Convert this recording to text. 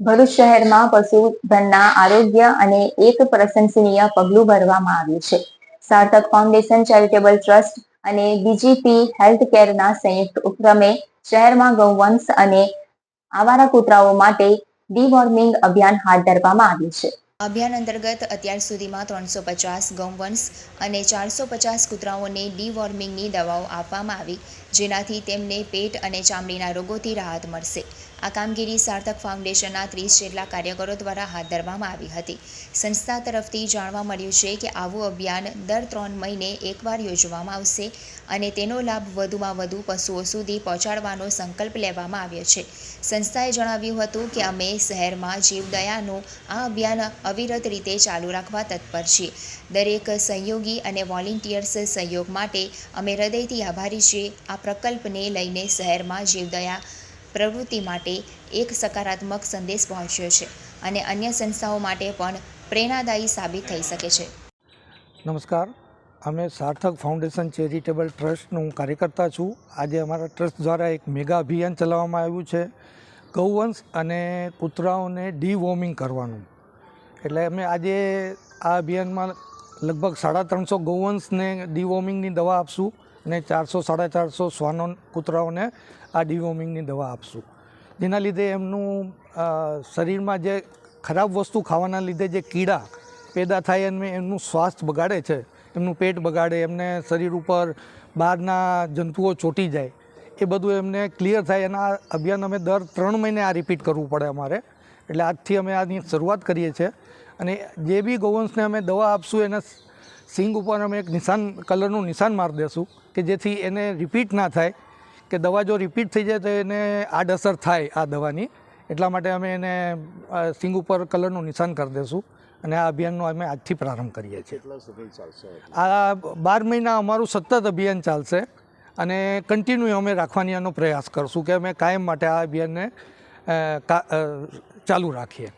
ભરૂચ શહેરમાં પશુધનના આરોગ્ય અને એક પ્રશંસનીય પગલું ભરવામાં આવ્યું છે. સાર્થક ફાઉન્ડેશન ચેરિટેબલ ટ્રસ્ટ અને બીજીપી હેલ્થ કેરના સંયુક્ત ઉપક્રમે શહેરમાં ગૌવંશ અને આવારા કૂતરાઓ માટે ડીવોર્મિંગ અભિયાન હાથ ધરવામાં આવ્યું છે. અભિયાન અંતર્ગત અત્યાર સુધીમાં ત્રણસો પચાસ ગૌવંશ અને ચારસો પચાસ કૂતરાઓને ડીવોર્મિંગની દવાઓ આપવામાં આવી, જેનાથી તેમને પેટ અને ચામડીના રોગોથી રાહત મળશે. આ કામગીરી સાર્થક ફાઉન્ડેશનના ત્રીસ જેટલા કાર્યકરો દ્વારા હાથ ધરવામાં આવી હતી. સંસ્થા તરફથી જાણવા મળ્યું છે કે આવું અભિયાન દર ત્રણ મહિને એકવાર યોજવામાં આવશે અને તેનો લાભ વધુમાં વધુ પશુઓ સુધી પહોંચાડવાનો સંકલ્પ લેવામાં આવ્યો છે. સંસ્થાએ જણાવ્યું હતું કે અમે શહેરમાં જીવદયાનું આ અભિયાન અવિરત રીતે ચાલુ રાખવા તત્પર છીએ. દરેક સહયોગી અને વોલેન્ટિયર્સ સહયોગ માટે અમે હૃદયથી આભારી છીએ. આ પ્રકલ્પને લઈને શહેરમાં જીવદયા પ્રવૃત્તિ માટે એક સકારાત્મક સંદેશ પહોંચ્યો છે અને અન્ય સંસ્થાઓ માટે પણ પ્રેરણાદાયી સાબિત થઈ શકે છે. નમસ્કાર. અમે સાર્થક ફાઉન્ડેશન ચેરિટેબલ ટ્રસ્ટનું કાર્યકર્તા છું. આજે અમારા ટ્રસ્ટ દ્વારા એક મેગા અભિયાન ચલાવવામાં આવ્યું છે. ગૌવંશ અને કૂતરાઓને ડીવોર્મિંગ કરવાનું. એટલે અમે આજે આ અભિયાનમાં લગભગ સાડા ત્રણસો ગૌવંશને ડીવોર્મિંગની દવા આપશું. અને ચારસો, સાડા ચારસો શ્વાનો કૂતરાઓને આ ડિવોમિંગની દવા આપશું. જેના લીધે એમનું શરીરમાં જે ખરાબ વસ્તુ ખાવાના લીધે જે કીડા પેદા થાય અને એમનું સ્વાસ્થ્ય બગાડે છે, એમનું પેટ બગાડે, એમને શરીર ઉપર બહારના જંતુઓ ચોંટી જાય, એ બધું એમને ક્લિયર થાય અને આ અભિયાન અમે દર ત્રણ મહિને આ રિપીટ કરવું પડે અમારે. એટલે આજથી અમે આની શરૂઆત કરીએ છીએ. અને જે બી ગૌવંશને અમે દવા આપશું, એના સિંગ ઉપર અમે એક નિશાન કલરનું નિશાન મારી દેશું કે જેથી એને રિપીટ ના થાય. કે દવા જો રિપીટ થઈ જાય તો એને આડઅસર થાય આ દવાની. એટલા માટે અમે એને સિંગ ઉપર કલરનું નિશાન કરી દઈશું અને આ અભિયાનનો અમે આજથી પ્રારંભ કરીએ છીએ. આ બાર મહિના અમારું સતત અભિયાન ચાલશે અને કન્ટિન્યુ અમે રાખવાની એનો પ્રયાસ કરશું કે અમે કાયમ માટે આ અભિયાનને ચાલુ રાખીએ.